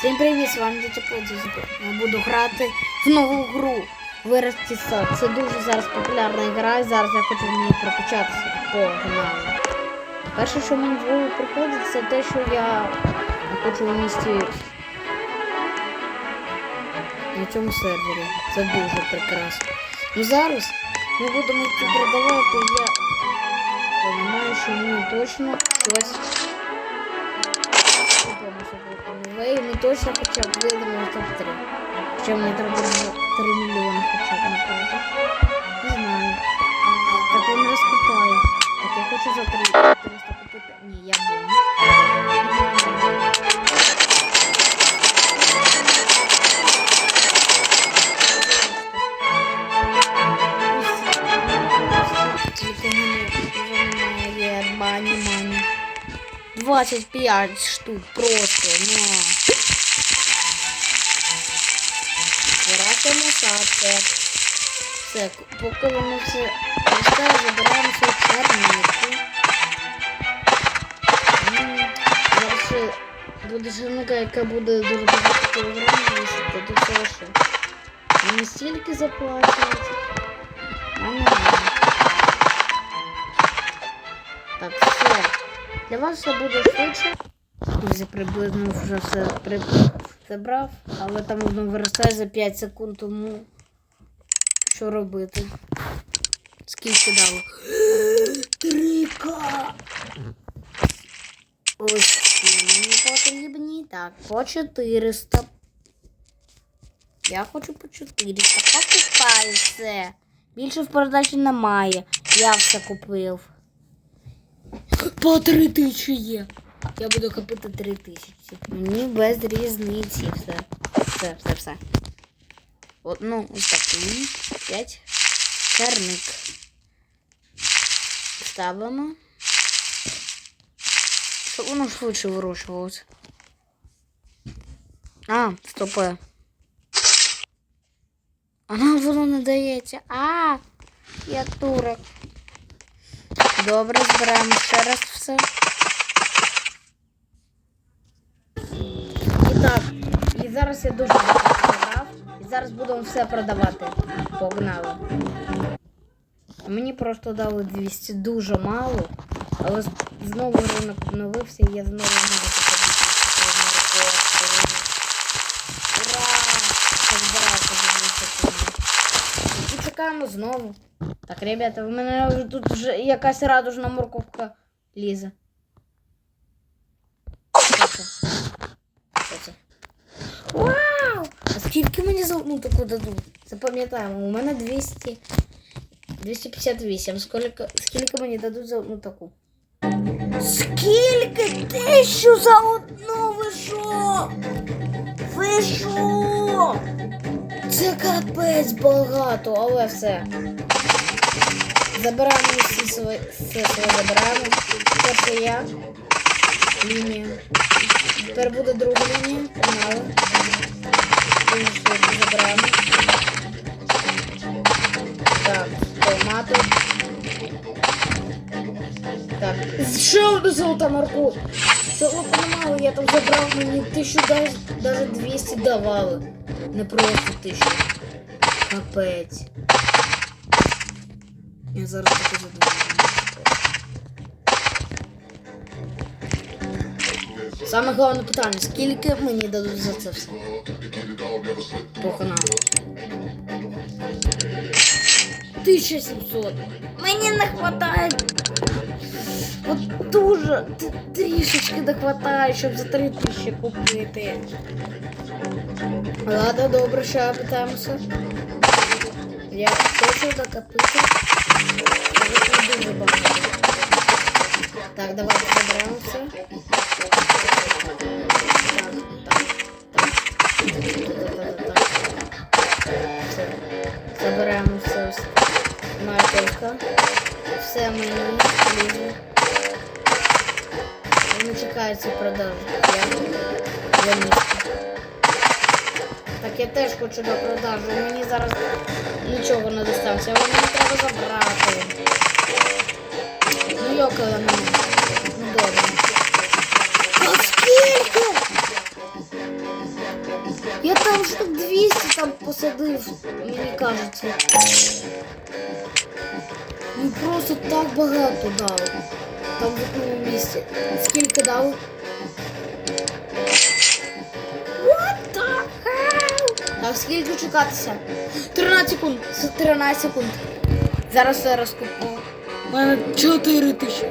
Всім привіт, з вами Дітя Подізбо. Я буду грати в нову гру Вирости сад. Це дуже зараз популярна гра, і зараз я хочу в ній прокачатися. Погнали. Перше, що мені в голову приходить, це те, що я хочу в місті на цьому сервері. Це дуже прекрасно. Ну зараз ми будемо продавати, я розумію, що мені точно щось точно хоча б видимо топ-3. Хоча мені треба було 3 мільйони хоча б направити. Не знаю. Так я не розкупаю. Так я хочу за 3 400 купити. Ні, я буду. Тільки в мене вже немає бані мані. 25 штук просто, ну. Садки. Все, поки воно все росте, забираємо свою чернику. М, Зараз буде черника, яка буде дуже багато кілограмів висити, то це що? Мені стільки заплачують. Так, все. Для вас все буде швидше. Вже приблизно вже все при... забрав, але там воно виростає за 5 секунд, тому що робити? Скільки дало? 3К! Ось мені потрібні. Так, по 400. Я хочу по 400. Покупаю все. Більше в продажі немає. Я все купив. По три тисячі є. Я буду купити три тисячі. Мені без різниці все. Все, все, все. От, ну, ось такий. П'ять. Черник. Ставимо. Щоб воно швидше вирощувалося. А, стопе. А нам воно не дається. А, я турок. Добре, збираємо ще раз все. Зараз я дуже багато зібрав. І зараз будемо все продавати. Погнали. Мені просто дали 200 дуже мало, але знову ринок обновився і я знову можу походити. Ура! Позбирався за 200 І чекаємо знову. Так, ребята, в мене тут вже якась радужна морковка лізе. Що це? Що це? Вау! А скільки мені за одну таку дадуть? Запам'ятаємо, у мене 200... 258. Скільки, скільки мені дадуть за одну таку? Скільки тисячу за одну? Ви що? Це капець багато, але все. Забираємо всі свої, все своє забираємо. Перше я. Лінія. Тепер буде друга лінія. Погнали. Забираємо. Так, томати. Так. Ще одна золота морковь. Цього немало, я там забрав мені тисячу даже 200 давали. Не просто тисячу. Капець. Я зараз таки задумаю. Саме головне питання, скільки мені дадуть за це все? По каналу. 1700. Мені не хватає. От дуже трішечки не хватає, щоб за 3000 купити. Ладно, добре, ще питаємося. Я хочу докопити. дуже багато. Так, давайте заберемо. Все. Заберемо все. Мартинка. Все мені лізе. Не чекається продажу. Так я теж хочу на продажу. Мені зараз нічого не достався, але мені треба забрати. Ну йокала Ну добре. А скільки? там штук 200 там посадив, мені кажеться. Ну просто так багато дав. Там в одному місці. Скільки дав? What the hell? Так, скільки чекатися? 13 секунд. 13 секунд. Зараз все розкупу. У мене 4 тисячі.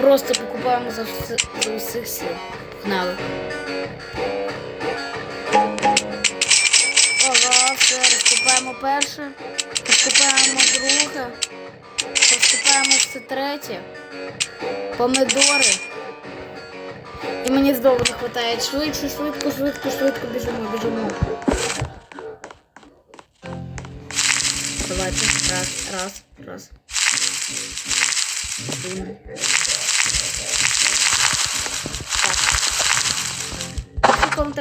Просто покупаємо за, все, за усіх сил. Погнали. Ага, все, розкупаємо перше. Розкупаємо друге. Розкупаємо все третє. Помидори. І мені знову не вистачає. Швидше, швидко, швидко, швидко біжимо, біжимо. Давайте. Раз, раз, раз. Так.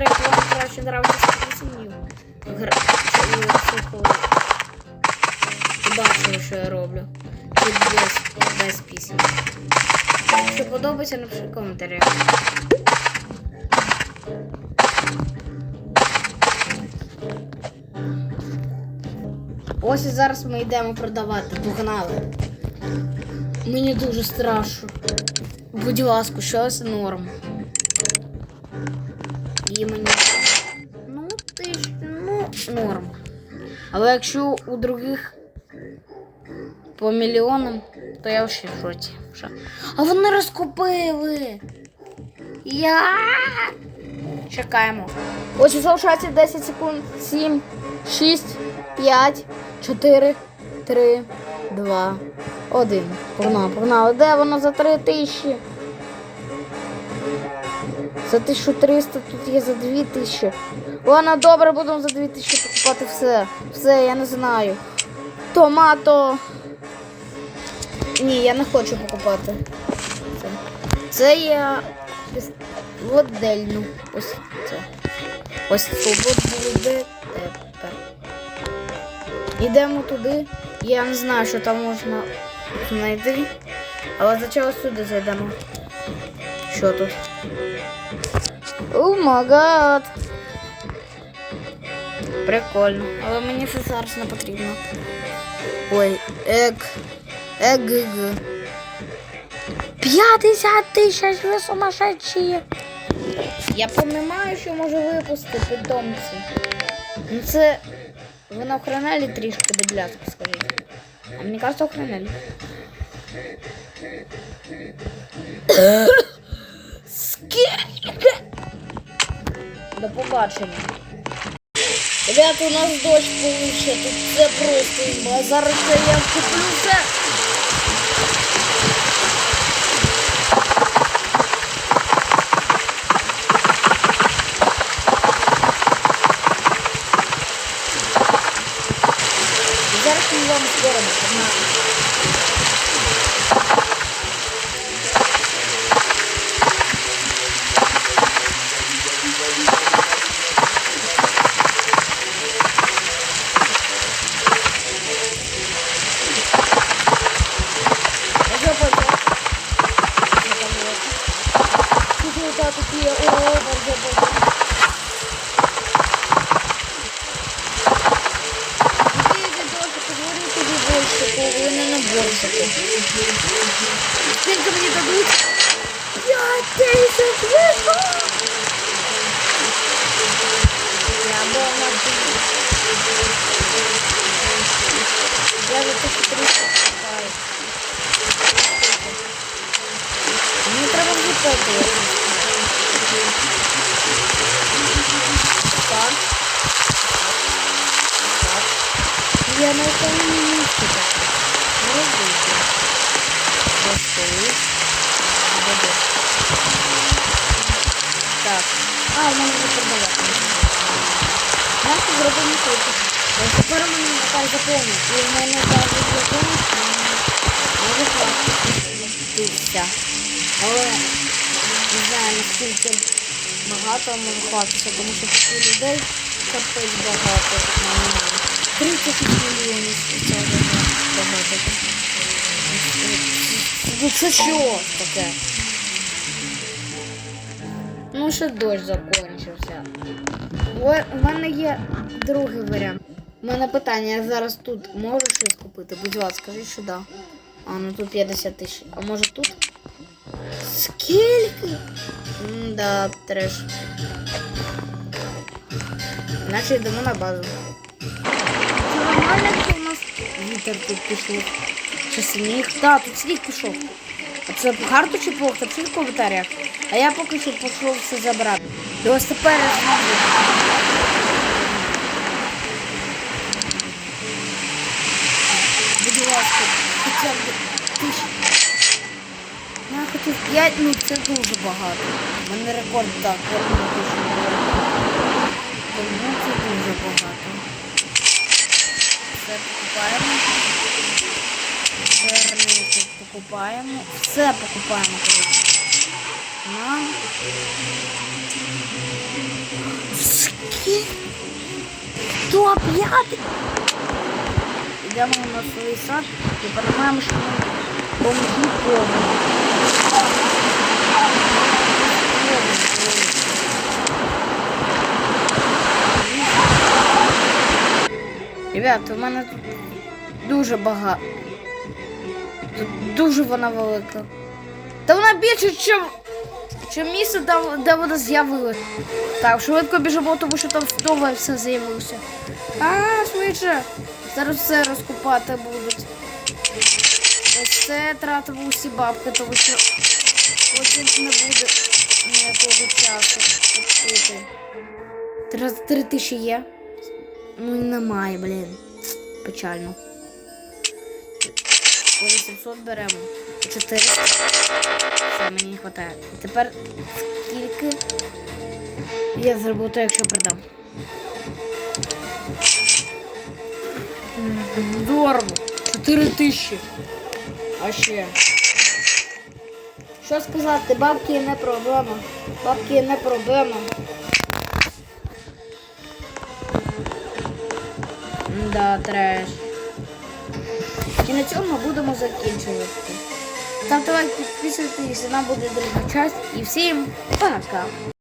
Якщо вам краще ви слухали. І бачили, що я роблю. Чи без, без пісень. Якщо подобається, напишіть в коментарях. Ось і зараз ми йдемо продавати. Погнали. Мені дуже страшно. Будь ласка, щось норм. І мені. Ну, ти ж, ну, норм. Але якщо у других по мільйонам, то я ще в шоці. А вони розкупили. Я. Чекаємо. Ось залишається 10 секунд. 7, 6, 5, 4, 3, 2, 1. Погнали, погнали. Де воно за 3 тисячі? За 1300 тут є за 2000. Ладно, добре, будемо за 2000 покупати все. Все, я не знаю. Томато. Ні, я не хочу покупати. Це, це я водельну. Ось це. Ось буде тепер. Йдемо туди. Я не знаю, що там можна знайти. Але спочатку сюди зайдемо. Що тут? О май гад. Прикольно. Але мені це зараз не потрібно. Ой, ег. Ег. 50 тисяч, ви сумасшедші. Я розумію, що можу випустити питомці. Ну це. Ви на охраналі трішки дебляску, скажіть. А мне кажется, охраналі. Скільки? До побачення. Ребята, у нас дощ получше, тут це просто. Зараз я куплю все. Ми Я на якому місці так. Розбити. Розпились. Буде. Так. А, в мене вже продавати. Не хочу. Ось тепер мене так заповнить. І в мене зараз заповнить. Може хватитися. Але не знаю наскільки багато може хватитися, тому що таких людей капець багато. 30 мільйонів це багато. Ну це що таке? Ну що дощ закінчився. У мене є другий варіант. У мене питання, я зараз тут можу щось купити? Будь ласка, скажіть, що да. А, ну тут 50 тисяч. А може тут? Скільки? Да, треш. Наче йдемо на базу. Це нормально, що у нас вітер тут пішов. Чи сніг? Так, тут сніг пішов. А це гарно чи плохо? Це в коментарях. А я поки що пішов все забрати. І ось тепер я зможу. Будь ласка, хоча б тисяч. Ну, Я хотів 5, ну це дуже багато. У мене рекорд так, корму тисячу. Тому це дуже багато. Все покупаємо. Черники покупаємо. Все покупаємо, коротше. Нам. П'ятий? Йдемо на свій сад і розуміємо, що ми бомжі повні. Ребята, у мене тут дуже багато. Тут дуже вона велика. Та вона більше, ніж чим місце, де вона з'явилася. Так, швидко біжимо, тому що там знову все з'явилося. А, швидше. Зараз все розкупати будуть. Ось це тратимо усі бабки, тому що потім не буде Три, три тисячі є. Ну немає, блін. Печально. По 800 беремо. 400. Все, мені не вистачає. Тепер скільки я заработаю, якщо продам. Здорово. 4 тисячі. А ще. Що сказати, бабки не проблема. Бабки не проблема. Да, треш. І на цьому будемо закінчувати. Ставте лайк, підписуйтесь, нам буде друга часть. І всім пока.